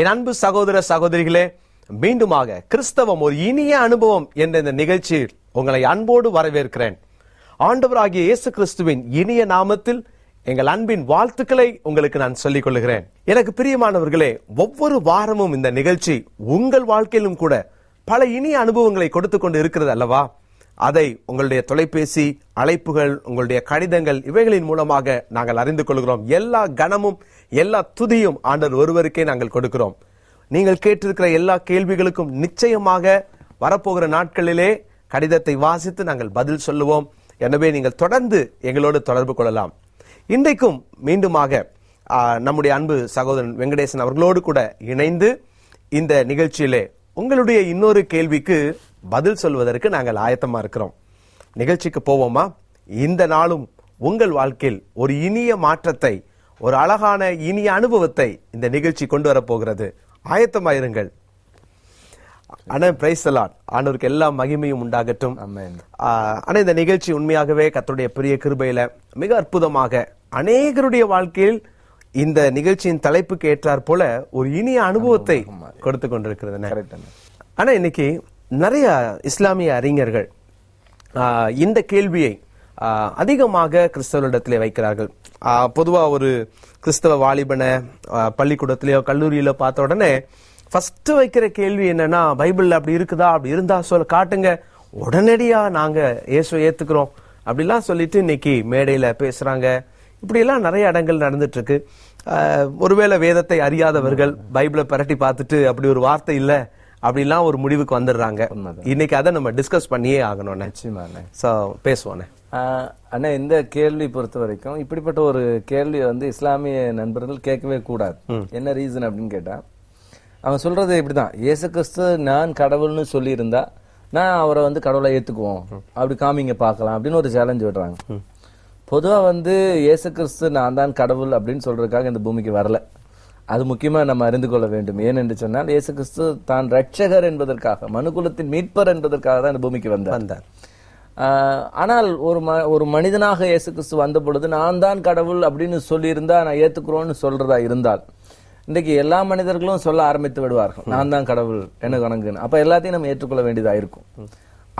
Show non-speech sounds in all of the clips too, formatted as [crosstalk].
என் அன்பு சகோதர சகோதரிகளே மீண்டுமாக கிறிஸ்தவம் ஒரு இனிய அனுபவம் என்ற இந்த நிகழ்ச்சியில் உங்களை அன்போடு வரவேற்கிறேன். ஆண்டவராகிய இயேசு கிறிஸ்துவின் இனிய நாமத்தில் எங்கள் அன்பின் வாழ்த்துக்களை உங்களுக்கு நான் சொல்லிக் கொள்கிறேன். எனக்கு பிரியமானவர்களே ஒவ்வொரு வாரமும் இந்த நிகழ்ச்சி உங்கள் வாழ்க்கையிலும் கூட பல இனிய அனுபவங்களை கொடுத்து கொண்டு இருக்கிறது அல்லவா? அதை உங்களுடைய தொலைபேசி அழைப்புகள் உங்களுடைய கடிதங்கள் இவைகளின் மூலமாக நாங்கள் அறிந்து கொள்கிறோம். எல்லா கனமும் எல்லா துதியும் ஆண்டர் ஒருவருக்கே நாங்கள் கொடுக்கிறோம். நீங்கள் கேட்டிருக்கிற எல்லா கேள்விகளுக்கும் நிச்சயமாக வரப்போகிற நாட்களிலே கடிதத்தை வாசித்து நாங்கள் பதில் சொல்லுவோம். எனவே நீங்கள் தொடர்ந்து எங்களோடு தொடர்பு கொள்ளலாம். இன்றைக்கும் மீண்டுமாக நம்முடைய அன்பு சகோதரன் வெங்கடேசன் அவர்களோடு கூட இணைந்து இந்த நிகழ்ச்சியிலே உங்களுடைய இன்னொரு கேள்விக்கு பதில் சொல்வதற்கு நாங்கள் ஆயத்தமா இருக்கிறோம். நிகழ்ச்சிக்கு போவோமா? இந்த நாளும் உங்கள் வாழ்க்கையில் ஒரு இனிய மாற்றத்தை ஒரு அழகான இனிய அனுபவத்தை இந்த நிகழ்ச்சி கொண்டு வரப்போகிறது ஆயத்தமா இருங்கள். அண்ணா பிரைஸ் அலாட் ஆண்டவருக்கு எல்லா மகிமையும் உண்டாகட்டும். ஆனா இந்த நிகழ்ச்சி உண்மையாகவே கர்த்தருடைய பெரிய கிருபையில மிக அற்புதமாக அநேகருடைய வாழ்க்கையில் இந்த நிகழ்ச்சியின் தலைப்புக்கு ஏற்றாற் போல ஒரு இனிய அனுபவத்தை கொடுத்து கொண்டிருக்கிறது. ஆனா இன்னைக்கு நிறைய இஸ்லாமிய அறிஞர்கள் இந்த கேள்வியை அதிகமாக கிறிஸ்தவரிடத்திலே வைக்கிறார்கள். பொதுவாக ஒரு கிறிஸ்தவ வாலிபனை பள்ளிக்கூடத்திலேயோ கல்லூரியிலோ பார்த்த உடனே ஃபர்ஸ்ட் வைக்கிற கேள்வி என்னன்னா பைபிளில் அப்படி இருக்குதா? அப்படி இருந்தா சொல்ல காட்டுங்க. உடனடியாக நாங்கள் இயேசுவை ஏற்றுக்கிறோம் அப்படிலாம் சொல்லிட்டு இன்னைக்கு மேடையில் பேசுகிறாங்க இப்படியெல்லாம் நிறைய இடங்கள் நடந்துட்டு இருக்கு ஒருவேளை வேதத்தை அறியாதவர்கள் பைபிளை பரட்டி பார்த்துட்டு அப்படி ஒரு வார்த்தை இல்லை அப்படிலாம் ஒரு முடிவுக்கு வந்துடுறாங்க. இன்னைக்கு அதை நம்ம டிஸ்கஸ் பண்ணியே ஆகணும்னே. நிச்சயமா அண்ணே. சோ பேசுவோண்ணே அண்ணா இந்த கேள்வி பொறுத்த வரைக்கும் இப்படிப்பட்ட ஒரு கேள்வி வந்து இஸ்லாமிய நண்பர்கள் கேட்கவே கூடாது. என்ன ரீசன் அப்படின்னு கேட்டா அவன் சொல்றது இப்படிதான். இயேசு கிறிஸ்து நான் கடவுள்னு சொல்லியிருந்தா நான் அவரை வந்து கடவுளை ஏத்துக்குவோம். அப்படி காமிங்க பார்க்கலாம் அப்படின்னு ஒரு சேலஞ்ச் விடுறாங்க. பொதுவா வந்து இயேசு கிறிஸ்து நான் தான் கடவுள் அப்படின்னு சொல்றதுக்காக இந்த பூமிக்கு வரல. அது முக்கியமா நம்ம அறிந்து கொள்ள வேண்டும். ஏனென்று சொன்னால் இயேசு கிறிஸ்து தான் ரட்சகர் என்பதற்காக மனுக்குலத்தின் மீட்பர் என்பதற்காக தான் இந்த பூமிக்கு வந்தார். வந்தார். ஆனால் ஒரு ம ஒரு மனிதனாக இயேசு கிறிஸ்து வந்த பொழுது நான் தான் கடவுள் அப்படின்னு சொல்லியிருந்தா நான் ஏத்துக்கிறோன்னு சொல்றதா இருந்தால் இன்றைக்கு எல்லா மனிதர்களும் சொல்ல ஆரம்பித்து விடுவார்கள். நான் தான் கடவுள் எனக்கு வணங்குன்னு. அப்ப எல்லாத்தையும் நம்ம ஏற்றுக்கொள்ள வேண்டியதா இருக்கும்.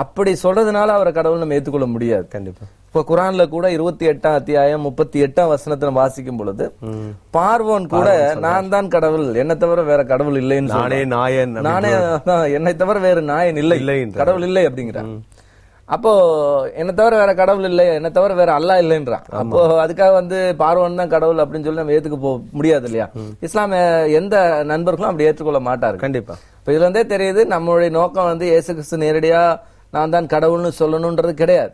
அப்படி சொல்றதுனால அவரை கடவுள் நம்ம ஏற்றுக்கொள்ள முடியாது. கண்டிப்பா. இப்ப குரான்ல கூட இருபத்தி எட்டாம் அத்தியாயம் முப்பத்தி எட்டாம் வசனத்துல வாசிக்கும் பொழுது பார்வோன் கூட நான் தான் கடவுள் என்ன தவிர வேற கடவுள் இல்லைன்னு. நானே நாயன் நானே என்னை தவிர வேறு நாயன் இல்லை. இல்லை. கடவுள் இல்லை அப்படிங்கிறான் அப்போ என்ன தவிர வேற கடவுள் இல்லை என்ன தவிர வேற அல்லாஹ் இல்லைன்றான் அப்போ அதுக்காக வந்து பார்வன் தான் கடவுள் அப்படின்னு சொல்லி நம்ம ஏத்துக்க போ முடியாது இல்லையா? இஸ்லாமிய எந்த நண்பர்களும் அப்படி ஏற்றுக்கொள்ள மாட்டார்கள். கண்டிப்பா. இப்ப இதுல இருந்தே தெரியுது நம்மளுடைய நோக்கம் வந்து இயேசு கிறிஸ்து நேரடியா நான் தான் கடவுள்னு சொல்லணும்ன்றது கிடையாது.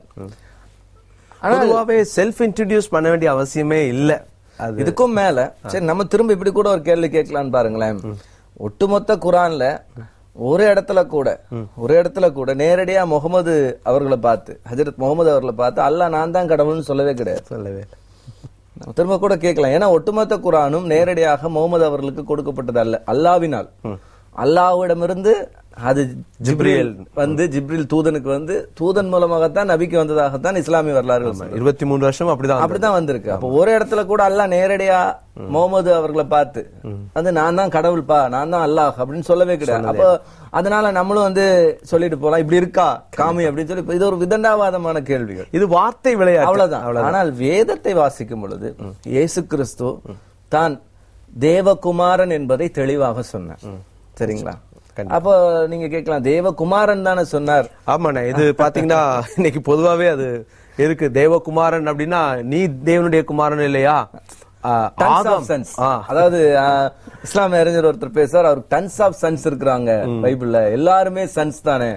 பொதுவாவே செல்ஃப் இன்ட்ரடியூஸ் பண்ண வேண்டிய அவசியமே இல்ல. இதுக்கும் மேல சரி நம்ம திரும்ப இப்படி கூட ஒரு கேள்வி கேட்கலாம்னு பாருங்களேன். ஒட்டுமொத்த குரான்ல ஒரு இடத்துல கூட ஒரு இடத்துல கூட நேரடியா முகமது அவர்களை பார்த்து ஹஜரத் முகமது அவர்களை பார்த்து அல்லாஹ் நான் தான் கடவுள்னு சொல்லவே கிடையாது. சொல்லவே நம்ம திரும்ப கூட கேட்கலாம். ஏன்னா ஒட்டுமொத்த குரானும் நேரடியாக முகமது அவர்களுக்கு கொடுக்கப்பட்டது அல்ல அல்லாவினால் அல்லாஹ்விடமிருந்து அது ஜிப்ரீல். வந்து ஜிப்ரீல் தூதனுக்கு வந்து தூதன் மூலமாகத்தான் நபிக்கு வந்ததாகத்தான் இஸ்லாமிய சொல்லுது. இருபத்தி மூணு வருஷம் அப்படிதான் அப்படிதான் வந்திருக்கு. அப்ப ஒரு இடத்துல கூட அல்லாஹ் நேரடியா முகமது அவர்களை பார்த்து வந்து நான் தான் கடவுள்பா நான் தான் அல்லாஹ் அப்படின்னு சொல்லவே கிடையாது. அப்போ அதனால நம்மளும் வந்து சொல்லிட்டு போலாம் இப்படி இருக்கா காமி அப்படின்னு சொல்லி இது ஒரு விதண்டாவாதமான கேள்விகள். இது வார்த்தை விளையாட்டு. அவ்வளவுதான். ஆனால் வேதத்தை வாசிக்கும் பொழுது இயேசு கிறிஸ்து தான் தேவகுமாரன் என்பதை தெளிவாக சொன்னார். சரிங்களா? அப்போ நீங்க கேட்கலாம். தேவகுமாரன் தானே சொன்னார். ஆமாண்ணே இது பாத்தீங்கன்னா [laughs] இன்னைக்கு பொதுவாவே அது இருக்கு. தேவகுமாரன் அப்படின்னா நீ தேவனுடைய குமாரன் இல்லையா? அதாவது ஆஹ், இஸ்லாமிய அறிஞர் ஒருத்தர் பேசுவார். அவருக்கு டன்ஸ் ஆஃப் சன்ஸ் இருக்கிறாங்க பைபிள்ல. எல்லாருமே சன்ஸ் தானே.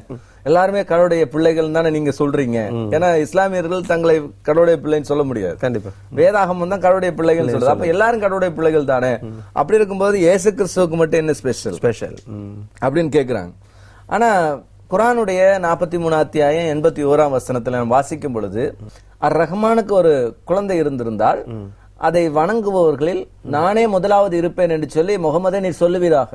எல்லாருமே கடவுளுடைய பிள்ளைகள் தானே நீங்க சொல்றீங்க. ஏன்னா இஸ்லாமியர்கள் தங்களை கடவுளுடைய பிள்ளைன்னு சொல்ல முடியாது. கண்டிப்பா. வேதாகமம் தான் கடவுளுடைய பிள்ளைகள் சொல்றது. அப்ப எல்லாரும் கடவுளுடைய பிள்ளைகள் தானே? அப்படி இருக்கும்போது இயேசு கிறிஸ்துவுக்கு மட்டும் என்ன ஸ்பெஷல் ஸ்பெஷல் அப்படின்னு கேக்குறாங்க. ஆனா குரானுடைய நாற்பத்தி மூணு அத்தியாயம் எண்பத்தி ஓராம் வசனத்துல வாசிக்கும் பொழுது அர் ரஹ்மானுக்கு ஒரு குழந்தை இருந்திருந்தால் அதை வணங்குபவர்களில் நானே முதலாவது இருப்பேன் என்று சொல்லி முகமதே நீ சொல்லுவீராக.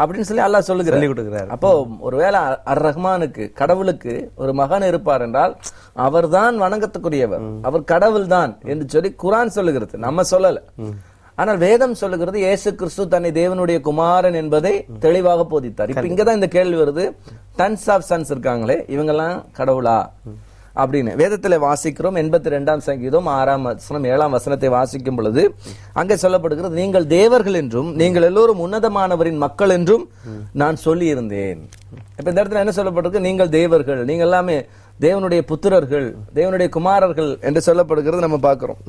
அப்படின்னு சொல்லி அல்லாஹ் சொல்லி சொல்லுகிறார் கொடுக்கிறாரு. அப்போ ஒருவேளை அர் ரஹ்மானுக்கு கடவுளுக்கு ஒரு மகன் இருப்பார் என்றால் அவர்தான் வணங்கத்துக்குரியவர். அவர் கடவுள் தான் என்று சொல்லி குரான் சொல்லுகிறது. நம்ம சொல்லல. ஆனால் வேதம் சொல்லுகிறது இயேசு கிறிஸ்து தன்னை தேவனுடைய குமாரன் என்பதை தெளிவாக போதித்தார். இப்ப இங்கதான் இந்த கேள்வி வருது. டன்ஸ் ஆஃப் சன்ஸ் இருக்காங்களே இவங்கெல்லாம் கடவுளா? அப்படின்னு. வேதத்தில் வாசிக்கிறோம் எண்பத்தி ரெண்டாம் சங்கீதம் ஆறாம் வசனம் ஏழாம் வசனத்தை வாசிக்கும் பொழுது அங்கே சொல்லப்படுகிறது நீங்கள் தேவர்கள் என்றும் நீங்கள் எல்லோரும் உன்னதமானவரின் மக்கள் என்றும் நான் சொல்லியிருந்தேன். இப்போ இந்த இடத்துல என்ன சொல்லப்பட்டிருக்கு? நீங்கள் தேவர்கள் நீங்க எல்லாமே தேவனுடைய புத்திரர்கள் தேவனுடைய குமாரர்கள் என்று சொல்லப்படுகிறது நம்ம பார்க்கிறோம்.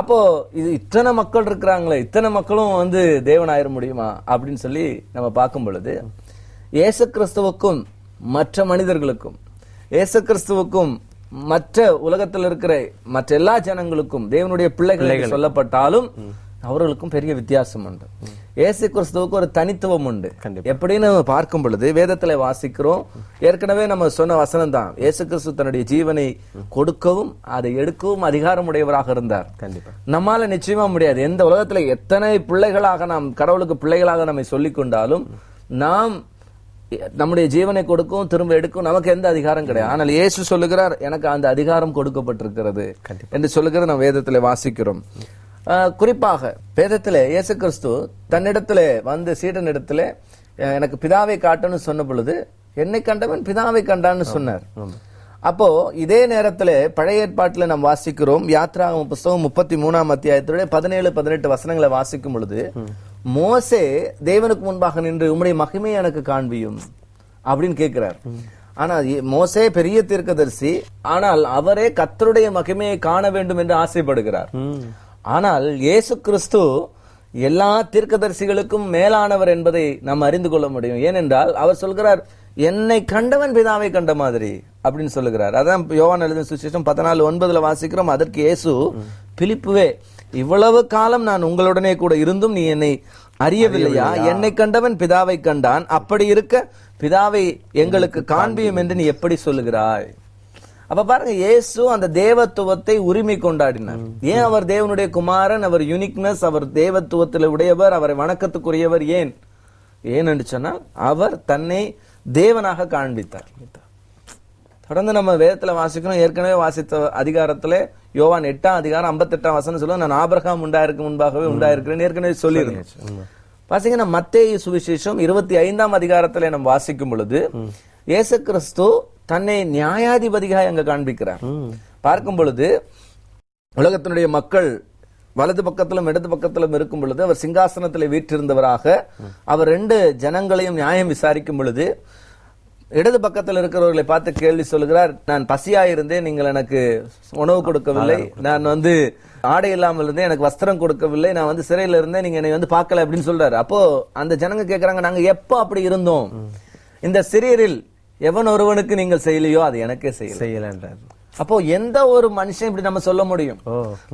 அப்போ இது இத்தனை மக்கள் இருக்கிறாங்களே இத்தனை மக்களும் வந்து தேவன் ஆயிட முடியுமா? அப்படின்னு சொல்லி நம்ம பார்க்கும் பொழுது இயேசு கிறிஸ்துவுக்கும் மற்ற மனிதர்களுக்கும் இயேசு கிறிஸ்துவுக்கும் மற்ற உலகத்தில் இருக்கிற மற்ற எல்லா ஜனங்களுக்கும் தேவனுடைய பிள்ளைகள் சொல்லப்பட்டாலும் அவர்களுக்கும் பெரிய வித்தியாசம் உண்டு. இயேசு கிறிஸ்துவுக்கு ஒரு தனித்துவம் உண்டு. எப்படின்னு பார்க்கும் பொழுது வேதத்துல வாசிக்கிறோம். ஏற்கனவே நம்ம சொன்ன வசனம் தான் இயேசு கிறிஸ்து தன்னுடைய ஜீவனை கொடுக்கவும் அதை எடுக்கவும் அதிகாரம் உடையவராக இருந்தார். கண்டிப்பா. நம்மால நிச்சயமா முடியாது. எந்த உலகத்துல எத்தனை பிள்ளைகளாக நாம் கடவுளுக்கு பிள்ளைகளாக நம்மை சொல்லிக் கொண்டாலும் நாம் நம்முடைய ஜீவனை கொடுக்கும் திரும்ப எடுக்கும் நமக்கு எந்த அதிகாரம் கிடையாது. ஆனால் இயேசு சொல்லுகிறார் எனக்கு அந்த அதிகாரம் கொடுக்கப்பட்டிருக்கிறது என்று சொல்லுகிறது நாம் வேதத்துல வாசிக்கிறோம். குறிப்பாக வேதத்துல இயேசு கிறிஸ்து தன்னிடத்துல வந்து சீடனிடத்துல எனக்கு பிதாவை காட்டுன்னு சொன்ன பொழுது என்னை கண்டவன் பிதாவை கண்டான்னு சொன்னார். அப்போ இதே நேரத்துல பழைய ஏற்பாட்டுல நாம் வாசிக்கிறோம் யாத்ராகம புஸ்தகம் முப்பத்தி மூணாம் அத்தியாயத்துடைய பதினேழு பதினெட்டு வசனங்களை வாசிக்கும் பொழுது மோசே தேவனுக்கு முன்பாக நின்று உம்முடைய மகிமை எனக்கு காண்பியும் அப்படின்னு கேட்கிறார். ஆனால் மோசே பெரிய தீர்க்கதரிசி ஆனால் அவரே கத்தருடைய மகிமையை காண வேண்டும் என்று ஆசைப்படுகிறார். ஆனால் இயேசு கிறிஸ்து எல்லா தீர்க்கதரிசிகளுக்கும் மேலானவர் என்பதை நாம் அறிந்து கொள்ள முடியும். ஏனென்றால் அவர் சொல்கிறார் என்னை கண்டவன் பிதாவை கண்ட மாதிரி. அப்படின்னு சொல்லுகிறார். அதான் யோவான் எழுதின சுவிசேஷம் பதினாலு ஒன்பதுல வாசிக்கிறோம். அதற்கு இயேசு பிலிப்புவே இவ்வளவு காலம் நான் உங்களுடனே கூட இருந்தும் நீ என்னை அறியவில்லையா? என்னை கண்டவன் பிதாவை கண்டான். அப்படி இருக்க பிதாவை எங்களுக்கு காண்பியும் என்று நீ எப்படி சொல்லுகிறாய்? அப்ப பாருங்க இயேசு அந்த தேவத்துவத்தை உரிமை கொண்டாடினார். ஏன் அவர் தேவனுடைய குமாரன்? அவர் யூனிக்னஸ் அவர் தேவத்துவத்தில் உடையவர் அவரை வணக்கத்துக்குரியவர் ஏன்? ஏன் என்று சொன்னால் அவர் தன்னை தேவனாக காண்பித்தார். தொடர்ந்து நம்ம வேதத்துல வாசிக்கிறோம். ஏற்கனவே வாசித்த அதிகாரத்துல யோவான் எட்டாம் அதிகாரம் ஐம்பத்தெட்டாம் வசனம் சொல்லுவோம் நான் ஆபிரகாம் உண்டாயிருக்கு முன்பாகவே உண்டாயிருக்கிறேன் ஏற்கனவே சொல்லியிருந்தேன் வாசிங்கன்னா மத்தேயு சுவிசேஷம் இருபத்தி ஐந்தாம் அதிகாரத்துல நம்ம வாசிக்கும் பொழுது இயேசு கிறிஸ்து தன்னை நியாயாதிபதியாக அங்க காண்பிக்கிறார். பார்க்கும் பொழுது உலகத்தினுடைய மக்கள் வலது பக்கத்திலும் இடது பக்கத்திலும் இருக்கும் பொழுது அவர் சிங்காசனத்தில் வீற்றிருந்தவராக அவர் ரெண்டு ஜனங்களையும் நியாயம் விசாரிக்கும் பொழுது இடது பக்கத்தில் இருக்கிறவர்களை பார்த்து கேள்வி சொல்லுகிறார் நான் பசியா இருந்தேன் நீங்கள் எனக்கு உணவு கொடுக்கவில்லை. நான் வந்து ஆடை இல்லாமல் இருந்தேன் எனக்கு வஸ்திரம் கொடுக்கவில்லை. நான் வந்து சிறையில இருந்தேன் நீங்க என்னை வந்து பார்க்கல அப்படின்னு சொல்றாரு. அப்போ அந்த ஜனங்க கேக்குறாங்க நாங்க எப்போ அப்படி இருந்தோம்? இந்த சிறியரில் எவன் ஒருவனுக்கு நீங்கள் செய்யலையோ அது எனக்கே செய்யல. செய்யலன்றார். அப்போ எந்த ஒரு மனுஷன் இப்படி நம்ம சொல்ல முடியும்?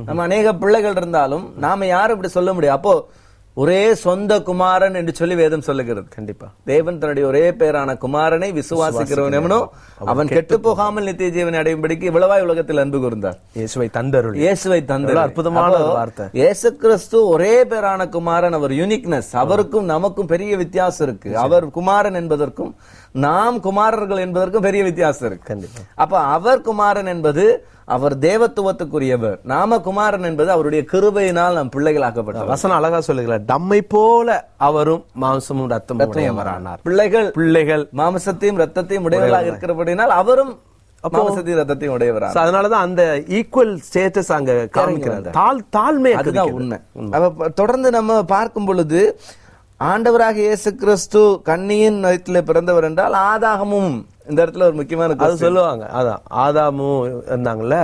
நம்ம அநேக பிள்ளைகள் இருந்தாலும் நாம யாரும் இப்படி சொல்ல முடியும் அப்போ ஒரே சொந்த குமாரன் என்று சொல்லி வேதம் சொல்லுகிறது. கண்டிப்பா. தேவன் தன்னுடைய ஒரே பேரான குமாரனை விசுவாசிக்கிறவன் எவனோ அவன் கெட்டு போகாமல் நித்திய ஜீவனை அடையும்படிக்கு இவ்வளவாய் உலகத்தில் அன்பு கூர்ந்தார். இயேசுவை தந்தருள். இயேசுவை தந்து எவ்வளவு அற்புதமான ஒரு வார்த்தை. இயேசு கிறிஸ்து ஒரே பேரான குமாரன் அவர் யூனிக்னஸ் அவருக்கும் நமக்கும் பெரிய வித்தியாசம் இருக்கு. அவர் குமாரன் என்பதற்கும் நாம் குமாரர்கள் என்பதற்கும் பெரிய வித்தியாசம் இருக்கு. கண்டிப்பா. அப்ப அவர் குமாரன் என்பது அவர் தேவத்துவத்துக்குரியவர். நாம குமாரன் என்பது அவருடைய கிருபையினால் நாம் பிள்ளைகளாக்கப்பட்டவர். வசனம் அழகா சொல்லுகிறார். தம்மை போல அவரும் மாம்சமும் ரத்தமும் உடையவரானார். பிள்ளைகள் பிள்ளைகள் மாம்சத்தையும் ரத்தத்தையும் உடையவர்களாக இருக்கிறபடினால் அவரும் மாம்சத்தையும் ரத்தத்தையும் உடையவரானார். So, அதனாலதான் அந்த ஈக்குவல் ஸ்டேட்டஸ் அங்க காமிக்கிறார் தாழ் தாழ்மை அதுதான் உண்மை. ப- தொடர்ந்து நம்ம பார்க்கும் பொழுது ஆண்டவராக இயேசு கிறிஸ்து கன்னியின் வயிற்றில பிறந்தவர் என்றால் ஆதாகமும் இந்த இடத்துல ஒரு முக்கியமான அது. சொல்லுவாங்க. அதான். ஆதாமும் இருந்தாங்கல்ல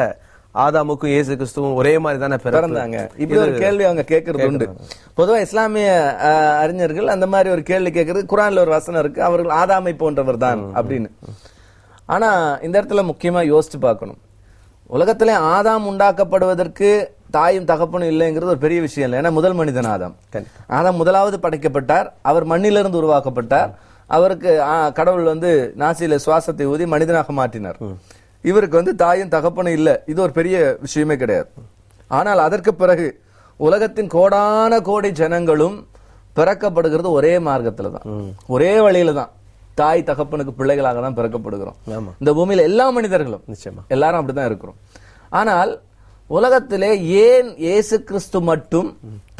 ஆதாமுக்கும் இயேசு கிறிஸ்துவும் ஒரே மாதிரி தானே பிறந்தாங்க. இப்படி ஒரு கேள்வி அவங்க கேட்கறது உண்டு. பொதுவா இஸ்லாமிய அறிஞர்கள் அந்த மாதிரி ஒரு கேள்வி கேட்கறது குரான்ல ஒரு வசனம் இருக்கு அவர்கள் ஆதாமை போன்றவர் தான் அப்படின்னு. ஆனா இந்த இடத்துல முக்கியமா யோசிச்சு பார்க்கணும். உலகத்திலே ஆதாம் உண்டாக்கப்படுவதற்கு தாயும் தகப்பனும் இல்லைங்கிறது ஒரு பெரிய விஷயம் இல்லை. ஏன்னா முதல் மனிதன் ஆதாம். ஆதாம் முதலாவது படைக்கப்பட்டார் அவர் மண்ணிலிருந்து உருவாக்கப்பட்டார். அவருக்கு கடவுள் வந்து நாசியில சுவாசத்தை ஊதி மனிதனாக மாற்றினார். இவருக்கு வந்து தாயும் தகப்பனும் இல்ல. இது ஒரு பெரிய விஷயமே கிடையாது. ஆனால் அதற்கு பிறகு உலகத்தின் கோடான கோடி ஜனங்களும் பிறக்கப்படுகிறது ஒரே மார்க்கத்துல தான். ஒரே வழியில தான். தாய் தகப்பனுக்கு பிள்ளைகளாக தான் பிறக்கப்படுகிறோம். இந்த பூமியில எல்லா மனிதர்களும். நிச்சயமா. எல்லாரும் அப்படிதான் இருக்கிறோம். ஆனால் உலகத்திலே ஏன் இயேசு கிறிஸ்து மட்டும்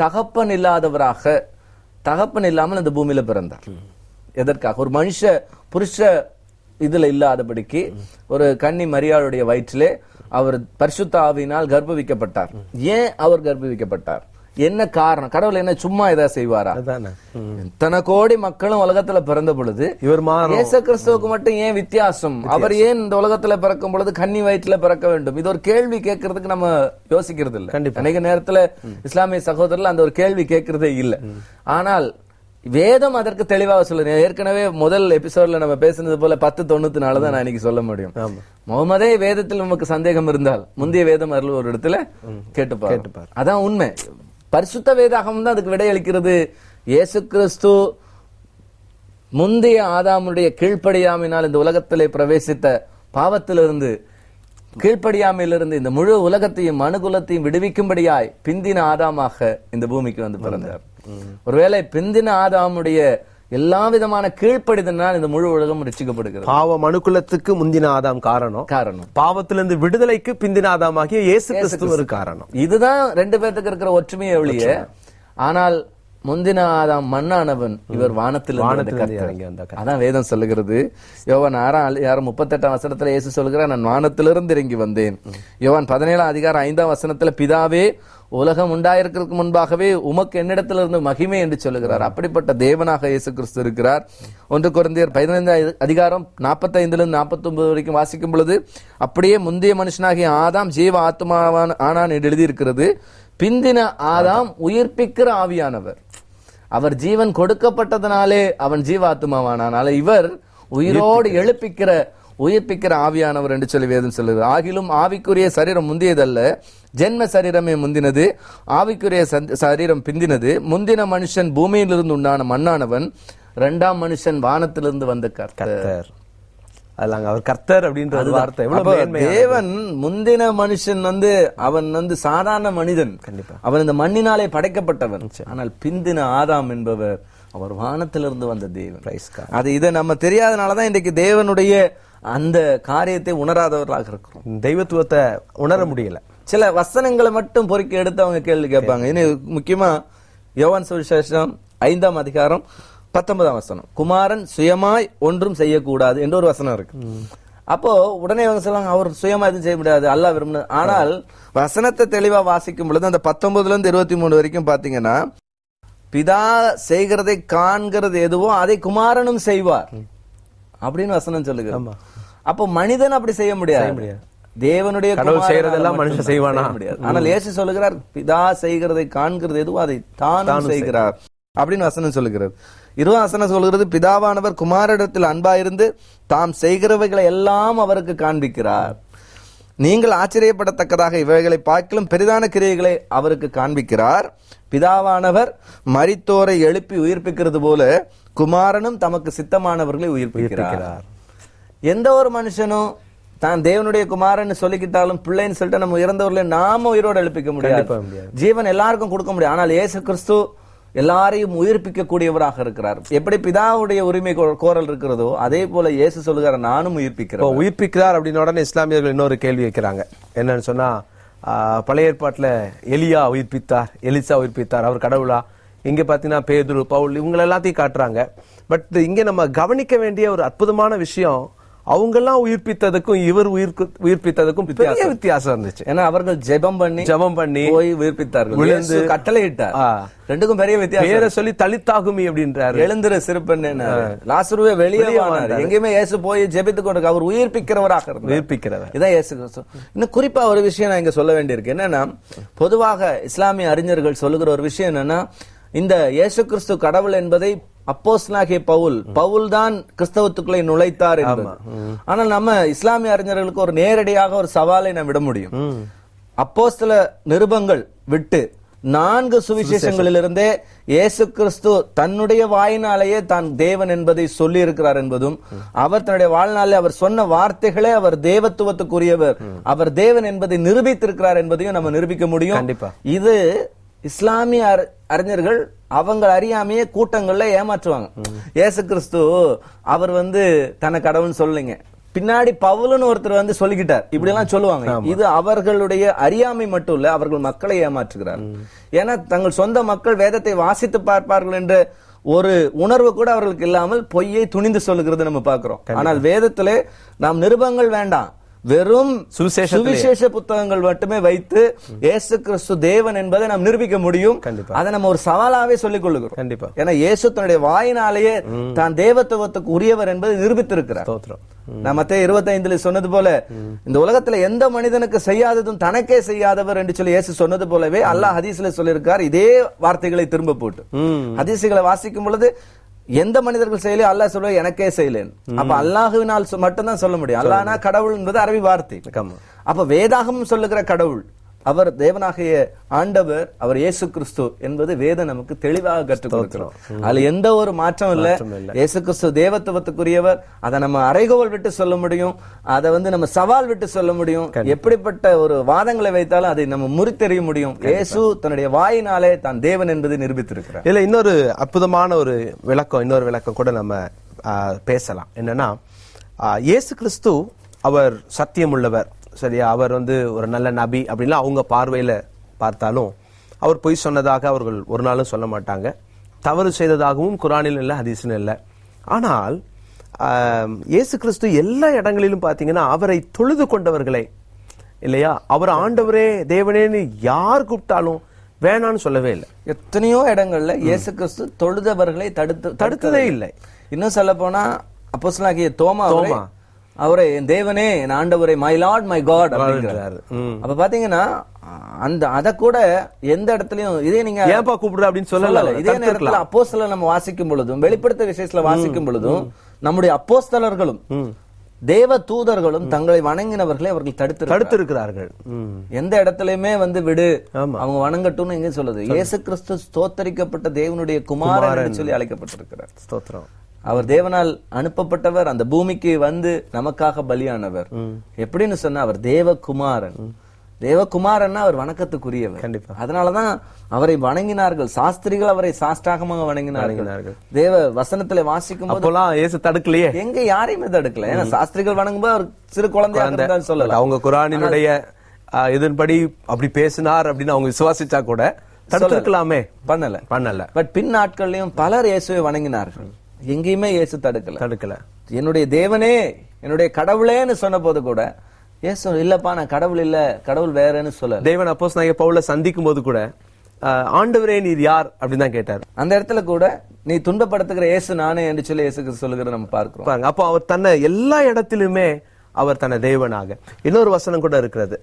தகப்பன் இல்லாதவராக தகப்பன் இல்லாமல் இந்த பூமியில பிறந்தார்? எதற்காக? ஒரு மனுஷ புருஷ இதுல இல்லாதபடிக்கு ஒரு கன்னி மரியாளுடைய வயிற்றிலே அவர் பரிசுத்த ஆவியினால் கர்ப்பவிக்கப்பட்டார். ஏன் அவர் கர்ப்பவிக்கப்பட்டார்? என்ன காரணம்? கடவுள் என்ன சும்மா ஏதாவது செய்வாரா. இத்தனை கோடி மக்களும் உலகத்துல பிறந்த பொழுது இவர் இயேசு கிறிஸ்துவுக்கு மட்டும் ஏன் வித்தியாசம்? அவர் ஏன் இந்த உலகத்துல பிறக்கும் பொழுது கன்னி வயிற்றுல பிறக்க வேண்டும்? இது ஒரு கேள்வி கேட்கறதுக்கு நம்ம யோசிக்கிறது இல்ல கண்டிப்பா. அநேக நேரத்துல இஸ்லாமிய சகோதரர்கள் அந்த ஒரு கேள்வி கேட்கறதே இல்ல. ஆனால் வேதம் அதற்கு தெளிவாக சொல்லுது. ஏற்கனவே முதல் எபிசோட்ல நம்ம பேசுனது போல பத்து தொண்ணூத்தி நாலு தான் நான் இன்னைக்கு சொல்ல முடியும். முகமதே வேதத்தில் நமக்கு சந்தேகம் இருந்தால் முந்தைய வேதம் அருள் ஒரு இடத்துல கேட்டுப்பார். கேட்டுப்பார். அதான் உண்மை. பரிசுத்த வேதாகம் தான் அதுக்கு விடையளிக்கிறது. இயேசு கிறிஸ்து முந்தைய ஆதாமுடைய கீழ்ப்படியாமையினால் இந்த உலகத்திலே பிரவேசித்த பாவத்திலிருந்து கீழ்ப்படியாமையிலிருந்து இந்த முழு உலகத்தையும் மனுகுலத்தையும் விடுவிக்கும்படியாய் பிந்தின ஆதாமாக இந்த பூமிக்கு வந்து பிறந்தார். ஒருவேளை பிந்தின ஆதாமுடைய எல்லா விதமான கீழ்ப்படிதனால் இந்த முழு உலகம் ரட்சிக்கப்படுகிறது பாவ மனுக்குலத்துக்கு முந்தின ஆதாம் காரணம். காரணம். பாவத்திலிருந்து விடுதலைக்கு பிந்தின ஆதாமாகிய இயேசு கிறிஸ்து ஒரு காரணம். இதுதான் ரெண்டு பேர்த்துக்கு இருக்கிற ஒற்றுமையை ஒழிய ஆனால் முந்தின ஆதாம் மண்ணானவன் இவர் வானத்தில் அதான் வேதம் சொல்லுகிறது. யோவான் ஆறாம் அதிகாரம் முப்பத்தெட்டாம் வசனத்துல இயேசு சொல்லுகிறார் நான் வானத்திலிருந்து இறங்கி வந்தேன். யோவான் பதினேழாம் அதிகாரம் ஐந்தாம் வசனத்துல பிதாவே உலகம் உண்டாயிருக்கிறதுக்கு முன்பாகவே உமக்கு என்னிடத்திலிருந்து மகிமை என்று சொல்லுகிறார். அப்படிப்பட்ட தேவனாக இயேசு கிறிஸ்து இருக்கிறார். ஒன்று குழந்தையர் பதினைந்து அதிகாரம் நாற்பத்தைந்துல இருந்து நாற்பத்தி ஒன்பது வரைக்கும் வாசிக்கும் பொழுது அப்படியே முந்தைய மனுஷனாகிய ஆதாம் ஜீவ ஆத்மாவான் ஆனான் என்று எழுதியிருக்கிறது. பிந்தின ஆதாம் உயிர்ப்பிக்கிற ஆவியானவர். அவர் ஜீவன் கொடுக்கப்பட்டதனாலே அவன் ஜீவாத்மாவானான் இவர் உயிரோடு எழுப்பிக்கிற உயிர்ப்பிக்கிற ஆவியானவர் என்று சொல்லி வேதம் சொல்லுது. ஆகிலும் ஆவிக்குரிய சரீரம் முந்தியதல்ல ஜென்ம சரீரமே முந்தினது ஆவிக்குரிய சரீரம் பிந்தினது. முந்தின மனுஷன் பூமியிலிருந்து உண்டான மண்ணானவன் இரண்டாம் மனுஷன் வானத்திலிருந்து வந்த கர்த்தர். அதுல அவர் கர்த்தர் அப்படின்ற ஒரு வார்த்தை. தேவன் முந்தின மனுஷன் வந்து அவன் வந்து சாதாரண மனிதன். கண்டிப்பா. அவன் இந்த மண்ணினாலே படைக்கப்பட்டவன். ஆனால் பிந்தின ஆதாம் என்பவர் அவர் வானத்திலிருந்து வந்த தேவன். அது இதை நம்ம தெரியாதனாலதான் இன்றைக்கு தேவனுடைய அந்த காரியத்தை உணராதவர்களாக இருக்கிறோம். தெய்வத்துவத்தை உணர முடியல. சில வசனங்களை மட்டும் பொறுக்கி எடுத்து அவங்க கேள்வி கேட்பாங்க. இன்னும் முக்கியமா யோவான் சுவிசேஷம் ஐந்தாம் அதிகாரம் பத்தொன்பதாம் வசனம். குமாரன் சுயமாய் ஒன்றும் செய்யக்கூடாது என்ற ஒரு வசனம் இருக்கு. அப்போ உடனே அவங்க சொல்லுவாங்க அவர் சுயமா எதுவும் செய்ய முடியாது. அல்லாஹ் விரும்பின ஆனால் வசனத்தை தெளிவா வாசிக்கும் பொழுது அந்த பத்தொன்பதுல இருந்து இருபத்தி மூணு வரைக்கும் பாத்தீங்கன்னா பிதா செய்கிறதை காண்கிறது எதுவோ அதை குமாரனும் செய்வார். அப்படின்னு வசனம் சொல்லுங்க. அப்போ மனிதன் அப்படி செய்ய முடியாது. தேவனுடைய கடவுள் செய்யறதெல்லாம் மனுஷன் செய்வானா? முடியாது. ஆனால் இயேசு சொல்லுகிறார் பிதா செய்கிறதை காண்கிறது எதுவோ அதை தானும் செய்கிறார் அப்படின்னு வசனம் சொல்லுகிறது. இருபது வசனம் சொல்லுகிறது பிதாவானவர் குமாரிடத்தில் அன்பாயிருந்து தாம் செய்கிறவைகளை எல்லாம் அவருக்கு காண்பிக்கிறார். நீங்கள் ஆச்சரியப்படத்தக்கதாக இவைகளை பார்க்கலும் பெரிதான கிரியைகளை அவருக்கு காண்பிக்கிறார். பிதாவானவர் மரித்தோரை எழுப்பி உயிர்ப்பிக்கிறது போல குமாரனும் தமக்கு சித்தமானவர்களை உயிர்ப்பிக்கிறார். எந்த ஒரு மனுஷனும் தான் தேவனுடைய குமாரன் சொல்லிக்கிட்டாலும் பிள்ளைன்னு சொல்லிட்டு நம்ம இறந்தவர்களை நாம உயிரோடு எழுப்பிக்க முடியாது. ஜீவன் எல்லாருக்கும் கொடுக்க முடியும் ஆனால் இயேசு கிறிஸ்து எல்லாரையும் உயிர்ப்பிக்க கூடியவராக இருக்கிறார். எப்படி பிதாவுடைய உரிமை கோரல் இருக்கிறதோ அதே போல இயேசு சொல்லுகிறார் நானும் உயிர்ப்பிக்கிறேன். உயிர்ப்பிக்கிறார் அப்படின்னு உடனே இஸ்லாமியர்கள் இன்னொரு கேள்வி வைக்கிறாங்க. என்னன்னு சொன்னா பழைய ஏற்பாட்டுல எலியா உயிர்ப்பித்தார் எலிசா உயிர்ப்பித்தார் அவர் கடவுளா? இங்க பாத்தீங்கன்னா பேதுரு பவுல் இவங்க எல்லாத்தையும் காட்டுறாங்க. பட் இங்க நம்ம கவனிக்க வேண்டிய ஒரு அற்புதமான விஷயம் அவங்கெல்லாம் உயிர்ப்பித்ததுக்கும் இவர் உயிர்க்கு உயிர்ப்பித்ததுக்கும் பெரிய வித்தியாசம். இருந்துச்சு. ஏன்னா அவர்கள் ஜெபம் பண்ணி ஜெபம் பண்ணி போய் உயிர்ப்பித்தார்கள். விழுந்து கட்டளையிட்டார். ரெண்டுக்கும் பெரிய வித்தியாசம். பேரை சொல்லி தலித்தாகுமி அப்படின்றாரு. எழுந்திர சிறுப்பெண்ணு லாசுருவே வெளியே. எங்கேயுமே இயேசு போய் ஜெபித்துக் கொண்டு அவர் உயிர்ப்பிக்கிறவராக உயிர்ப்பிக்கிறவர். இதான் இயேசு கிறிஸ்து. இன்னும் குறிப்பா ஒரு விஷயம் நான் இங்க சொல்ல வேண்டியிருக்கு. என்னன்னா பொதுவாக இஸ்லாமிய அறிஞர்கள் சொல்லுகிற ஒரு விஷயம் என்னன்னா இந்த இயேசு கிறிஸ்து கடவுள் என்பதை அப்போஸ்தலனாகிய பவுல் பவுல் தான் கிறிஸ்தவத்துக்குள்ளே நுழைத்தார் என்பது. ஆனால் நம்ம இஸ்லாமிய அறிஞர்களுக்கு ஒரு நேரடியாக ஒரு சவாலை நாம் விட முடியும். அப்போஸ்தல நிருபங்கள் விட்டு நான்கு சுவிசேஷங்களிலிருந்தே இயேசு கிறிஸ்து தன்னுடைய வாயினாலேயே தான் தேவன் என்பதை சொல்லி இருக்கிறார் என்பதும் அவர் தன்னுடைய வாழ்நாளில் அவர் சொன்ன வார்த்தைகளே அவர் தேவத்துவத்துக்குரியவர். அவர் தேவன் என்பதை நிரூபித்திருக்கிறார் என்பதையும் நம்ம நிரூபிக்க முடியும். கண்டிப்பா. இது இஸ்லாமிய அறி- அறிஞர்கள் அவங்க அறியாமையே கூட்டங்கள்ல ஏமாற்றுவாங்க. இயேசு கிறிஸ்து அவர் வந்து தன்னை கடவுள்னு சொல்லலைங்க. பின்னாடி பவுலுன்னு ஒருத்தர் வந்து சொல்லிக்கிட்டார். இப்படி எல்லாம் சொல்லுவாங்க இது அவர்களுடைய அறியாமை மட்டும் இல்ல அவர்கள் மக்களை ஏமாற்றுகிறார். ஏன்னா தங்கள் சொந்த மக்கள் வேதத்தை வாசித்து பார்ப்பார்கள் என்ற ஒரு உணர்வு கூட அவர்களுக்கு இல்லாமல் பொய்யை துணிந்து சொல்லுகிறது நம்ம பார்க்கிறோம். ஆனால் வேதத்திலே நாம் நிருபங்கள் வேண்டாம். வெறும். சுவிசேஷ புத்தகங்கள் மட்டுமே வைத்து இயேசு கிறிஸ்து தேவன் என்பதை நாம் நிரூபிக்க முடியும். அதை நம்ம ஒரு சவாலாவே சொல்லிக் கொள்ளுகிறோம். கண்டிப்பா. ஏன்னா இயேசு தன்னுடைய வாயினாலேயே தான் தேவத்துவத்துக்கு உரியவர் என்பதை நிரூபித்திருக்கிறார். மத்திய இருபத்தைந்துல சொன்னது போல இந்த உலகத்துல எந்த மனிதனுக்கு செய்யாததும் தனக்கே செய்யாதவர் என்று சொல்லி இயேசு சொன்னது போலவே அல்லாஹ் ஹதீஸ்ல சொல்லியிருக்கார். இதே வார்த்தைகளை திரும்ப போட்டு. ஹதீசுகளை வாசிக்கும் பொழுது எந்த மனிதர்கள் செய்யலையோ அல்லாஹ் சொல்ல எனக்கே செய்யலேன். அப்ப அல்லாஹுவினால் மட்டும்தான் சொல்ல முடியும். அல்லாஹ்னா கடவுள் என்பது அரபி வார்த்தை. அப்ப வேதாகமம் சொல்லுகிற கடவுள் அவர் தேவனாகிய ஆண்டவர் அவர் இயேசு கிறிஸ்து என்பது வேதம் நமக்கு தெளிவாக கற்றுக் கொடுக்கிறோம். அதுல எந்த ஒரு மாற்றம் இல்ல. இயேசு கிறிஸ்து தேவத்துவத்துக்குரியவர். அதை நம்ம அறைகோவல் விட்டு சொல்ல முடியும். அதை வந்து நம்ம சவால் விட்டு சொல்ல முடியும். எப்படிப்பட்ட ஒரு வாதங்களை வைத்தாலும் அதை நம்ம முறித்தெறிய முடியும். இயேசு தன்னுடைய வாயினாலே தான் தேவன் என்பதை நிரூபித்திருக்கிறார். இதுல இன்னொரு அற்புதமான ஒரு விளக்கம் இன்னொரு விளக்கம் கூட நம்ம பேசலாம். என்னன்னா இயேசு கிறிஸ்து அவர் சத்தியம் உள்ளவர் சரியா அவர் வந்து ஒரு நல்ல நபி அப்படின்லாம் அவங்க பார்வையில பார்த்தாலும் அவர் பொய் சொன்னதாக அவர்கள் ஒரு நாளும் சொல்ல மாட்டாங்க. தவறு செய்ததாகவும் குரானில் இல்லை ஹதீஸில் இல்லை. ஆனால் இயேசு கிறிஸ்து எல்லா இடங்களிலும் பார்த்தீங்கன்னா அவரை தொழுது கொண்டவர்களை இல்லையா? அவர் ஆண்டவரே தேவனேன்னு யார் கூப்பிட்டாலும் வேணான்னு சொல்லவே இல்லை. எத்தனையோ இடங்கள்ல இயேசு கிறிஸ்து தொழுதவர்களை தடுத்து தடுத்ததே இல்லை. இன்னும் சொல்ல போனா அப்போஸ்தலனாகிய தோமா அவரை- தோமா. அவரை என் தேவனே என் ஆண்டவரே மை லார்ட் மை காட் அப்படிங்கிறார். அப்ப பாத்தீங்கன்னா அந்த அத கூட எந்த இடத்துலயும் இதே நீங்க ஏன்பா கூப்பிடுற அப்படின்னு சொல்லல இதே நேரத்துல அப்போஸ்தல நம்ம வாசிக்கும் பொழுதும் வெளிப்படுத்த விசேஷத்துல வாசிக்கும் பொழுதும் நம்முடைய அப்போஸ்தலர்களும் தேவ தூதர்களும் தங்களை வணங்கினவர்களை அவர்கள் தடுத்து தடுத்து இருக்கிறார்கள் எந்த இடத்துலயுமே வந்து விடு. அவங்க வணங்கட்டும்னு எங்க சொல்லுது. இயேசு கிறிஸ்து ஸ்தோத்தரிக்கப்பட்ட தேவனுடைய குமாரன் சொல்லி அழைக்கப்பட்டிருக்கிறார். ஸ்தோத்திரம். அவர் தேவனால் அனுப்பப்பட்டவர் அந்த பூமிக்கு வந்து நமக்காக பலியானவர். எப்படின்னு சொன்னா அவர் தேவகுமாரன். தேவகுமாரன்னா அவர் வணக்கத்துக்குரியவர். கண்டிப்பா. அதனாலதான் அவரை வணங்கினார்கள். சாஸ்திரிகள் அவரை சாஷ்டாகமாக வணங்கினார்கள். தேவ வசனத்துல வாசிக்கும் போது அப்போலாம் இயேசு தடுக்கலையே. எங்க யாரையுமே தடுக்கல. ஏன்னா சாஸ்திரிகள் வணங்கும்போது அவர் சிறு இருந்தாலும் சொல்லலாம். அவங்க குரானினுடைய இதன்படி அப்படி பேசினார் அப்படின்னு அவங்க விசுவாசிச்சா கூட தடுத்திருக்கலாமே. பண்ணல. பண்ணல. பட் பின் நாட்கள்லயும் பலர் இயேசுவை வணங்கினார்கள். எங்கேயுமே இயேசு தடுக்கல. தடுக்கல. என்னுடைய தேவனே என்னுடைய கடவுளேன்னு சொன்ன போது கூட இயேசு இல்லப்பா நான் கடவுள் இல்ல கடவுள் வேறன்னு சொல்லல. தேவன் அப்போஸ் நாங்க பவுல சந்திக்கும் போது கூட ஆண்டவரே நீர் யார்? அப்படின்னு தான் கேட்டார். அந்த இடத்துல கூட நீ துன்பப்படுத்துகிற இயேசு நானே என்று சொல்லி இயேசுக்கு சொல்லுகிற நம்ம பார்க்கிறோம். பாருங்க அப்போ அவர் தன்னை எல்லா இடத்திலுமே அவர் தன்னை தேவனாக. இன்னொரு வசனம் கூட இருக்கிறது.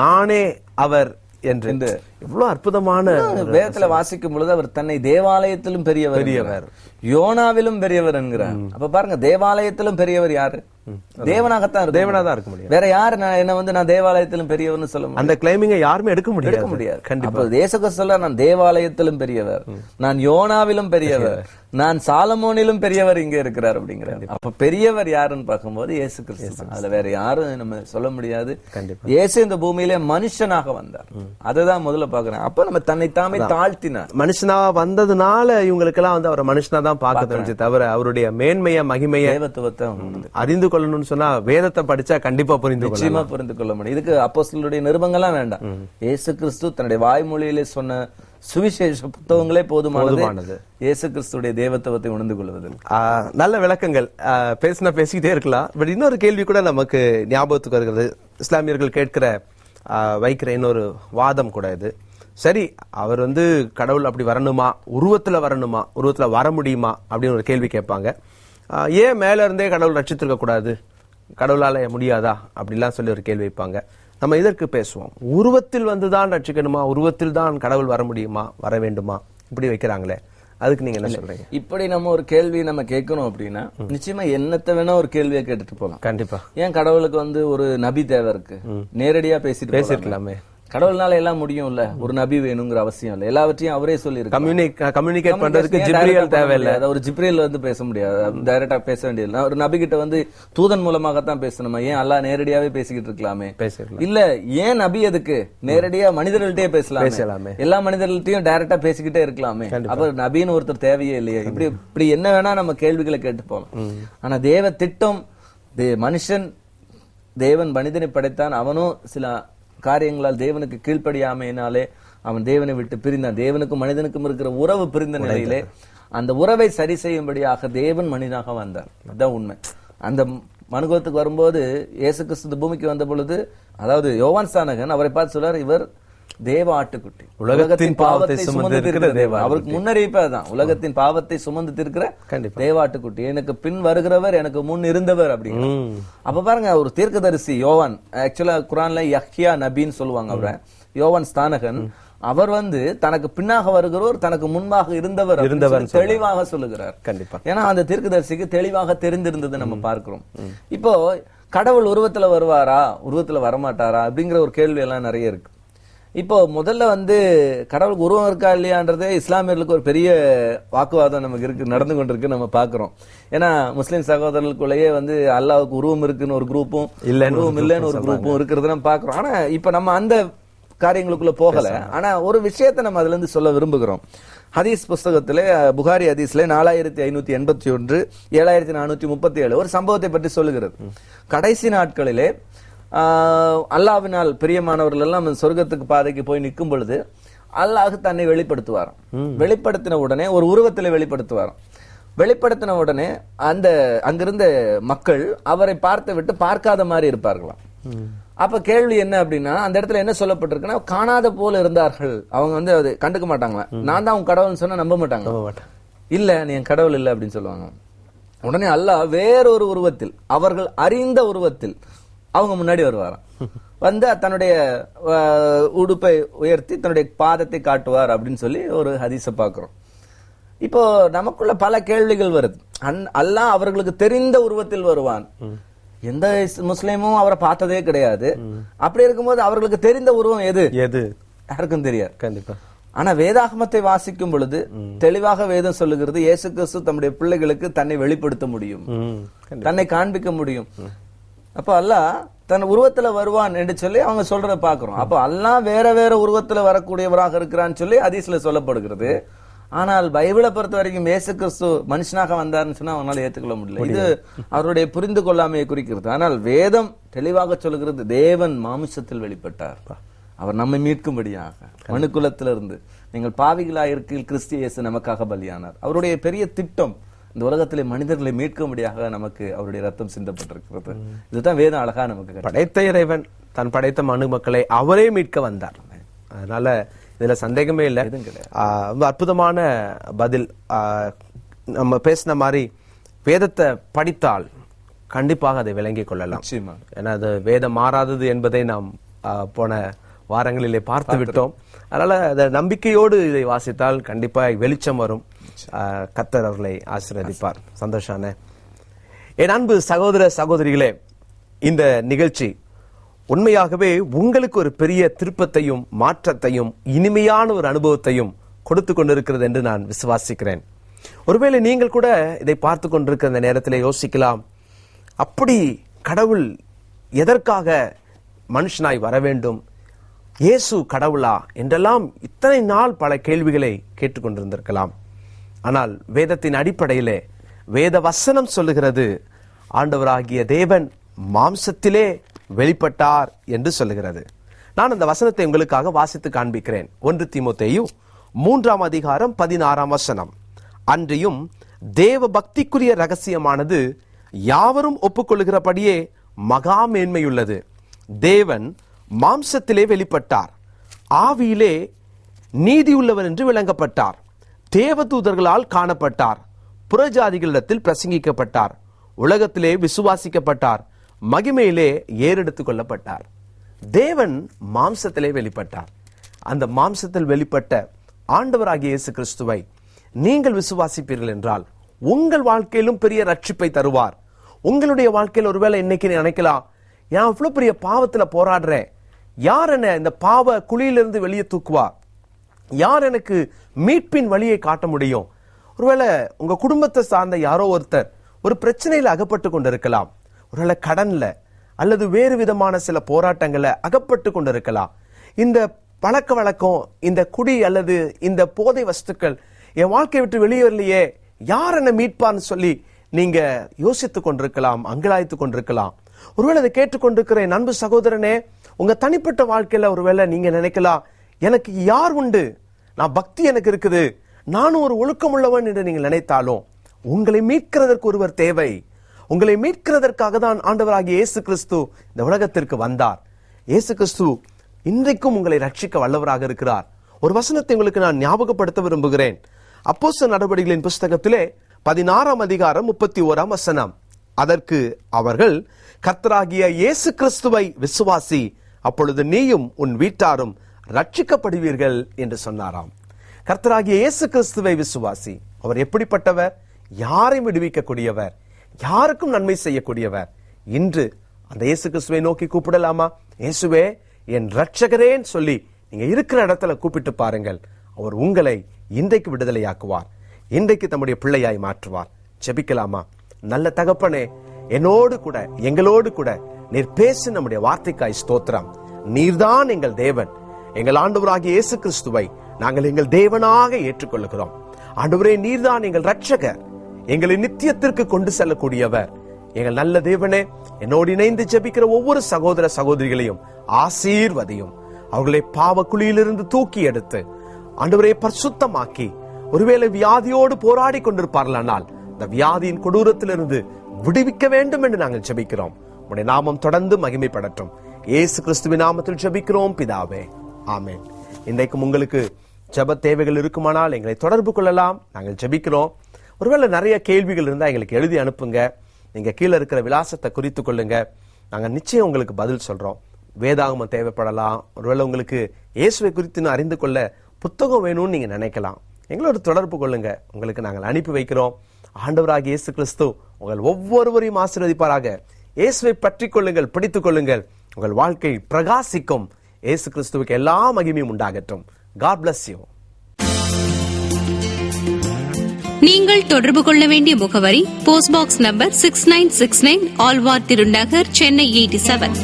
நானே அவர் என்று இவ்வளவு அற்புதமான வேதத்துல வாசிக்கும் பொழுது அவர் தன்னை தேவாலயத்திலும் பெரியவர் பெரியவர். யோனாவிலும் பெரியவர் என்கிறார். அப்ப பாருங்க தேவாலயத்திலும் பெரியவர் யாரு? தேவனாகத்தான் இருக்கும். தேவனா தான் இருக்க முடியும். வேற யாரு நான் என்ன வந்து நான் தேவாலயத்திலும் பெரியவர்னு சொல்ல அந்த கிளைமிங்கை யாருமே எடுக்க முடியாது. எடுக்க முடியாது. கண்டிப்பா. அப்ப தேசக சொல்ல நான் தேவாலயத்திலும் பெரியவர். நான் யோனாவிலும் பெரியவர். [laughs] நான் சாலமோனிலும் பெரியவர் இங்க இருக்கிறார் அப்படிங்கிறார். அப்ப பெரியவர் யாருன்னு பார்க்கும்போது இயேசு கிறிஸ்து. அதுல வேற யாரும் நம்ம சொல்ல முடியாது. இயேசு இந்த பூமியிலே மனுஷனாக வந்தார். அதுதான் முதல்ல பாக்குறேன் அப்ப நம்ம தன்னை தாமே தாழ்த்தினார். மனுஷனா வந்ததுனால இவங்களுக்கெல்லாம் வந்து அவரை மனுஷனா தான் பார்க்க தெரிஞ்சு தவிர அவருடைய மேன்மைய மகிமைய அறிந்து கொள்ளணும்னு சொன்னா வேதத்தை படிச்சா கண்டிப்பா புரிந்து நிச்சயமா புரிந்து கொள்ள முடியும். இதுக்கு அப்போஸ்தலருடைய நிருபங்கள்லாம் வேண்டாம். இயேசு கிறிஸ்து தன்னுடைய வாய்மொழியிலே சொன்ன சுவிசேஷ புத்தகங்களே போதுமானது. இயேசு கிறிஸ்துடைய தேவத்துவத்தை உணர்ந்து கொள்வதில் நல்ல விளக்கங்கள். பேசினா பேசிக்கிட்டே இருக்கலாம். பட் இன்னொரு கேள்வி கூட நமக்கு ஞாபகத்துக்கு வருகிறது. இஸ்லாமியர்கள் கேட்கிற வைக்கிற இன்னொரு வாதம் கூட இது. சரி அவர் வந்து கடவுள் அப்படி வரணுமா? உருவத்துல வரணுமா? உருவத்துல வர முடியுமா? அப்படின்னு ஒரு கேள்வி கேட்பாங்க. ஏன் மேல இருந்தே கடவுள் ரட்சித்திருக்க கூடாது? கடவுளால முடியாதா? அப்படிலாம் சொல்லி ஒரு கேள்வி வைப்பாங்க. நம்ம இதற்கு பேசுவோம். உருவத்தில் வந்துதான் ரட்சிக்கணுமா? உருவத்தில் தான் கடவுள் வர முடியுமா? வர வேண்டுமா? இப்படி வைக்கிறாங்களே. அதுக்கு நீங்க என்ன சொல்றீங்க? இப்படி நம்ம ஒரு கேள்வி நம்ம கேட்கணும் அப்படின்னா நிச்சயமா என்னத்த வேணா ஒரு கேள்வியை கேட்டுட்டு போலாம் கண்டிப்பா. ஏன் கடவுளுக்கு வந்து ஒரு நபி தேவை இருக்கு? நேரடியா பேசிட்டு. பேசிருக்கலாமே. கடவுள்னால எல்லாம் முடியும்ல? ஒரு நபி வேணுங்கிற அவசியம் இல்ல. எல்லாவற்றையும் அவரே சொல்லி கம்யூனிக் கம்யூனிகேட் பண்றதுக்கு ஜிப்ரியல் தேவையில்லை. ஒரு ஜிப்ரியல் வந்து பேச முடியாது. டைரக்டா பேச வேண்டியது ஒரு நபி கிட்ட வந்து தூதன் மூலமாகத்தான் பேசணுமா? ஏன் அல்லாஹ் நேரடியாவே பேசிக்கிட்டு இருக்கலாமே? இல்ல ஏன் நபி எதுக்கு? நேரடியா மனிதர்கள்ட்டே பேசலாம்? பேசலாமே. எல்லா மனிதர்கள்ட்டையும் டைரக்டா பேசிக்கிட்டே இருக்கலாமே? அப்ப நபின்னு ஒருத்தர் தேவையே இல்லையே. இப்படி இப்படி என்ன வேணா நம்ம கேள்விகளை கேட்டு போலாம். ஆனா தேவ திட்டம் தே- மனுஷன் தேவன் மனிதனை படைத்தான். அவனும் சில காரியங்களால் தேவனுக்கு கீழ்ப்படியாமையினாலே அவன் தேவனை விட்டு பிரிந்தான். தேவனுக்கும் மனிதனுக்கும் இருக்கிற உறவு பிரிந்த நிலையிலே அந்த உறவை சரி செய்யும்படியாக தேவன் மனிதனாக வந்தார். அதுதான் உண்மை. அந்த மனுகுலத்துக்கு வரும்போது இயேசு கிறிஸ்து பூமிக்கு வந்த பொழுது அதாவது யோவான் ஸ்தானகன் அவரை பார்த்து சொல்றார் இவர் தேவ ஆட்டுக்குட்டி. உலகத்தின் பாவத்தை சுமந்து இருக்கிற இருக்கிற தேவ அவருக்கு முன்னறிவிப்பே அதுதான். உலகத்தின் பாவத்தை சுமந்து தீர்க்கிற கண்டிப்பா. தேவாட்டுக்குட்டி எனக்கு பின் வருகிறவர் எனக்கு முன் இருந்தவர் அப்படிங்கிற. அப்ப பாருங்க ஒரு தீர்க்கதரிசி யோவான் ஆக்சுவலா குரான்ல யஹ்யா நபின்னு சொல்லுவாங்க அவரை. யோவான் ஸ்தானகன் அவர் வந்து தனக்கு பின்னாக வருகிறவர் தனக்கு முன்பாக இருந்தவர் இருந்தவர் தெளிவாக சொல்லுகிறார். கண்டிப்பா. ஏன்னா அந்த தீர்க்கதரிசிக்கு தெளிவாக தெரிந்திருந்தது நம்ம பார்க்கிறோம். இப்போ கடவுள் உருவத்துல வருவாரா? உருவத்துல வரமாட்டாரா? அப்படிங்கிற ஒரு கேள்வி எல்லாம் நிறைய இருக்கு. இப்போ முதல்ல வந்து கடவுளுக்கு உருவம் இருக்கா இல்லையான்றதே இஸ்லாமியர்களுக்கு ஒரு பெரிய வாக்குவாதம் நமக்கு இருக்கு நடந்து கொண்டிருக்கு நம்ம பாக்குறோம் ஏன்னா முஸ்லிம் சகோதரர்களுக்குள்ளேயே வந்து அல்லாவுக்கு உருவம் இருக்குன்னு ஒரு குரூப்பும் இல்லைன்னு ஒரு உருவம் இல்லைன்னு ஒரு குரூப்பும் இருக்கிறத நம்ம பாக்குறோம் ஆனா இப்ப நம்ம அந்த காரியங்களுக்குள்ள போகல. ஆனா ஒரு விஷயத்தை நம்ம அதுல இருந்து சொல்ல விரும்புகிறோம். ஹதீஸ் புஸ்தகத்திலே புகாரி ஹதீஸ்ல நாலாயிரத்தி ஐநூத்தி எண்பத்தி ஒன்று ஏழாயிரத்தி நானூத்தி முப்பத்தி ஏழு ஒரு சம்பவத்தை பற்றி சொல்லுகிறது. கடைசி நாட்களிலே அல்லாவினால் பிரியமானவர்கள் எல்லாம் சொர்க்கத்துக்கு பாதைக்கு போய் நிற்கும் பொழுது அல்லாஹ் தன்னை வெளிப்படுத்துவார் வெளிப்படுத்தின உடனே ஒரு உருவத்திலே வெளிப்படுத்துவார் வெளிப்படுத்தின உடனே அந்த அங்கிருந்த மக்கள் அவரை பார்த்து விட்டு பார்க்காத மாதிரி இருப்பார்களாம். அப்ப கேள்வி என்ன அப்படின்னா அந்த இடத்துல என்ன சொல்லப்பட்டிருக்குன்னா காணாத போல இருந்தார்கள். அவங்க வந்து அது கண்டுக்க மாட்டாங்களா? நான் தான் உன் கடவுள்னு சொன்னா நம்ப மாட்டாங்க. இல்ல நீ என் கடவுள் இல்ல அப்படின்னு சொல்லுவாங்க. உடனே அல்லாஹ் வேறொரு உருவத்தில் அவர்கள் அறிந்த உருவத்தில் அவங்க முன்னாடி வருவாராம். வந்து தன்னுடைய உடுப்பை உயர்த்தி தன்னுடைய பாதத்தை காட்டுவார் அப்படின்னு சொல்லி ஒரு ஹதீஸை பார்க்கிறோம். இப்போ நமக்குள்ள பல கேள்விகள் வருது. அன்- அல்லாஹ் அவர்களுக்கு தெரிந்த உருவத்தில் வருவான். எந்த முஸ்லிமும் அவரை பார்த்ததே கிடையாது. அப்படி இருக்கும்போது அவர்களுக்கு தெரிந்த உருவம் எது? எது? யாருக்கும் தெரியாது. கண்டிப்பா. ஆனா வேதாகமத்தை வாசிக்கும் பொழுது தெளிவாக வேதம் சொல்லுகிறது இயேசு கிறிஸ்து தம்முடைய பிள்ளைகளுக்கு தன்னை வெளிப்படுத்த முடியும். தன்னை காண்பிக்க முடியும். அப்ப அல்லாஹ் தன் உருவத்துல வருவான் என்று சொல்லி அவங்க சொல்றத பாக்குறோம் அப்ப அல்லாஹ் வேற வேற உருவத்துல வரக்கூடியவராக இருக்கிறான்னு சொல்லி ஹதீஸ்ல சொல்லப்படுகிறது. ஆனால் பைபிளை பொறுத்த வரைக்கும் இயேசு கிறிஸ்து மனுஷனாக வந்தார்னு சொன்னா அவனால ஏத்துக்கொள்ள முடியல. இது அவருடைய புரிந்து கொள்ளாமையை குறிக்கிறது. ஆனால் வேதம் தெளிவாக சொல்லுகிறது தேவன் மாமிசத்தில் வெளிப்பட்டார். அவர் நம்மை மீட்கும்படியாக. மனுக்குலத்திலிருந்து. நீங்கள் பாவிகளாயிருக்கில் கிறிஸ்து இயேசு நமக்காக பலியானார். அவருடைய பெரிய திட்டம் இந்த உலகத்திலே மனிதர்களை மீட்கும்படியாக நமக்கு அவருடைய ரத்தம் சிந்தப்பட்டிருக்கிறது. இதுதான் வேதம் அழகா நமக்கு படைத்த இறைவன் தன் படைத்த மனு மக்களை அவரே மீட்க வந்தார். அதனால இதுல சந்தேகமே இல்லை. ரொம்ப அற்புதமான பதில். நம்ம பேசின மாதிரி வேதத்தை படித்தால் கண்டிப்பாக அதை விளங்கிக் கொள்ளலாம். ஏன்னா அது வேதம் மாறாதது என்பதை நாம் போன வாரங்களிலே பார்த்து விட்டோம். அதனால அந்த நம்பிக்கையோடு இதை வாசித்தால் கண்டிப்பாக வெளிச்சம் வரும். கத்தர் uh, அவர்களை ஆசீர்வதிப்பார். சந்தோஷான என் அன்பு சகோதர சகோதரிகளே இந்த நிகழ்ச்சி உண்மையாகவே உங்களுக்கு ஒரு பெரிய திருப்பத்தையும் மாற்றத்தையும் இனிமையான ஒரு அனுபவத்தையும் கொடுத்து கொண்டிருக்கிறது என்று நான் விசுவாசிக்கிறேன். ஒருவேளை நீங்கள் கூட இதை பார்த்து கொண்டிருக்கிற இந்த நேரத்தில் யோசிக்கலாம். அப்படி கடவுள் எதற்காக மனுஷனாய் வர வேண்டும்? இயேசு கடவுளா? என்றெல்லாம் இத்தனை நாள் பல கேள்விகளை கேட்டுக்கொண்டிருந்திருக்கலாம் ஆனால் வேதத்தின் அடிப்படையிலே வேத வசனம் சொல்லுகிறது ஆண்டவராகிய தேவன் மாம்சத்திலே வெளிப்பட்டார் என்று சொல்லுகிறது. நான் அந்த வசனத்தை உங்களுக்காக வாசித்து காண்பிக்கிறேன். ஒன்று திமுத்தையு மூன்றாம் அதிகாரம் பதினாறாம் வசனம். அன்றியும் தேவ பக்திக்குரிய ரகசியமானது யாவரும் ஒப்புக்கொள்கிறபடியே மகா மேன்மையுள்ளது. தேவன் மாம்சத்திலே வெளிப்பட்டார். ஆவியிலே நீதியுள்ளவர் என்று விளங்கப்பட்டார். தேவதூதர்களால் காணப்பட்டார். புறஜாதிகளிடத்தில் பிரசங்கிக்கப்பட்டார். உலகத்திலே விசுவாசிக்கப்பட்டார். மகிமையிலே ஏறெடுத்துக் கொள்ளப்பட்டார். தேவன் மாம்சத்திலே வெளிப்பட்டார். அந்த மாம்சத்தில் வெளிப்பட்ட ஆண்டவராகிய இயேசு கிறிஸ்துவை நீங்கள் விசுவாசிப்பீர்கள் என்றால் உங்கள் வாழ்க்கையிலும் பெரிய ரட்சிப்பை தருவார். உங்களுடைய வாழ்க்கையில் ஒருவேளை இன்னைக்கு நினைக்கலாம் ஏன் அவ்வளோ பெரிய பாவத்துல போராடுறேன். யார் என்ன இந்த பாவ குழியிலிருந்து வெளியே தூக்குவா? யார் எனக்கு மீட்பின் வழியை காட்ட முடியும். ஒருவேளை உங்க குடும்பத்தை சார்ந்த யாரோ ஒருத்தர் ஒரு பிரச்சனையில அகப்பட்டு கொண்டிருக்கலாம். ஒருவேளை கடன்ல அல்லது வேறு விதமான சில போராட்டங்களை அகப்பட்டு கொண்டிருக்கலாம். இந்த பழக்க வழக்கம் இந்த குடி அல்லது இந்த போதை வஸ்துக்கள் என் வாழ்க்கையை விட்டு வெளியே வரலையே யார் என்ன மீட்பான்னு சொல்லி நீங்க யோசித்துக் கொண்டிருக்கலாம் அங்கலாய்த்துக் கொண்டிருக்கலாம். ஒருவேளை அதை கேட்டுக்கொண்டிருக்கிற என் அன்பு சகோதரனே உங்க தனிப்பட்ட வாழ்க்கையில ஒருவேளை நீங்க நினைக்கலாம் எனக்கு யார் உண்டு? நான் பக்தி எனக்கு இருக்குது. நானும் ஒரு ஒழுக்கமுள்ளவன் என்று நீங்கள் நினைத்தாலும் உங்களை மீட்கிறதற்கு ஒருவர் தேவை. உங்களை மீட்கிறதற்காக தான் ஆண்டவராகிய இயேசு கிறிஸ்து இந்த உலகத்திற்கு வந்தார். இயேசு கிறிஸ்து இன்றைக்கும் உங்களை ரட்சிக்க வல்லவராக இருக்கிறார். ஒரு வசனத்தை உங்களுக்கு நான் ஞாபகப்படுத்த விரும்புகிறேன். அப்போச நடவடிக்கைகளின் புஸ்தகத்திலே பதினாறாம் அதிகாரம் முப்பத்தி ஓராம் வசனம். அதற்கு அவர்கள் கர்த்தராகிய இயேசு கிறிஸ்துவை விசுவாசி அப்பொழுது நீயும் உன் வீட்டாரும் ரட்சிக்கப்படுவீர்கள் என்று சொன்னாராம். கர்த்தராகிய இயேசு கிறிஸ்துவை விசுவாசி அவர் எப்படிப்பட்டவர்? யாரையும் விடுவிக்கக்கூடியவர் யாருக்கும் நன்மை செய்யக்கூடியவர். இன்று அந்த இயேசு கிறிஸ்துவை நோக்கி கூப்பிடலாமா? இயேசுவே என் ரட்சகரேன்னு சொல்லி நீங்க இருக்கிற இடத்துல கூப்பிட்டு பாருங்கள். அவர் உங்களை இன்றைக்கு விடுதலையாக்குவார். இன்றைக்கு தம்முடைய பிள்ளையாய் மாற்றுவார். ஜெபிக்கலாமா? நல்ல தகப்பனே என்னோடு கூட எங்களோடு கூட நீர் பேசி நம்முடைய வார்த்தைக்காய் ஸ்தோத்திரம். நீர்தான் எங்கள் தேவன். எங்கள் ஆண்டவராகிய இயேசு கிறிஸ்துவை நாங்கள் எங்கள் தேவனாக ஏற்றுக்கொள்கிறோம் ஆண்டவரே நீர்தான் எங்கள் ரட்சகர் எங்களை நித்தியத்திற்கு கொண்டு செல்லக்கூடியவர். எங்கள் நல்ல தேவனே என்னோடு இணைந்து ஜெபிக்கிற ஒவ்வொரு சகோதர சகோதரிகளையும் ஆசீர்வதையும். அவர்களை பாவ குழியிலிருந்து தூக்கி எடுத்து ஆண்டவரை பரிசுத்தமாக்கி ஒருவேளை வியாதியோடு போராடி கொண்டிருப்பார்களானால் இந்த வியாதியின் கொடூரத்திலிருந்து விடுவிக்க வேண்டும் என்று நாங்கள் ஜெபிக்கிறோம். உடைய நாமம் தொடர்ந்து மகிமைப்படட்டும். இயேசு கிறிஸ்துவின் நாமத்தில் ஜெபிக்கிறோம் பிதாவே. ஆமேன். இன்றைக்கும் உங்களுக்கு ஜெப தேவைகள் இருக்குமானால் எங்களை தொடர்பு கொள்ளலாம். நாங்கள் ஜெபிக்கிறோம். ஒருவேளை நிறைய கேள்விகள் இருந்தால் எங்களுக்கு எழுதி அனுப்புங்க. நீங்கள் கீழே இருக்கிற விலாசத்தை குறித்து கொள்ளுங்க. நாங்கள் நிச்சயம் உங்களுக்கு பதில் சொல்கிறோம் வேதாகமம் தேவைப்படலாம். ஒருவேளை உங்களுக்கு இயேசுவை குறித்துன்னு அறிந்து கொள்ள புத்தகம் வேணும்னு நீங்கள் நினைக்கலாம். எங்களோட தொடர்பு கொள்ளுங்க. உங்களுக்கு நாங்கள் அனுப்பி வைக்கிறோம். ஆண்டவராக இயேசு கிறிஸ்து உங்கள் ஒவ்வொருவரையும் ஆசீர்வதிப்பாராக. இயேசுவை பற்றி கொள்ளுங்கள் பிடித்துக் கொள்ளுங்கள். உங்கள் வாழ்க்கை பிரகாசிக்கும். இயேசு கிறிஸ்துவுக்கு எல்லா மகிமையும் உண்டாகட்டும். காட் பிளஸ் யூ நீங்கள் தொடர்பு கொள்ள வேண்டிய முகவரி post box number six nine six nine Alwar Thirunagar Chennai eighty seven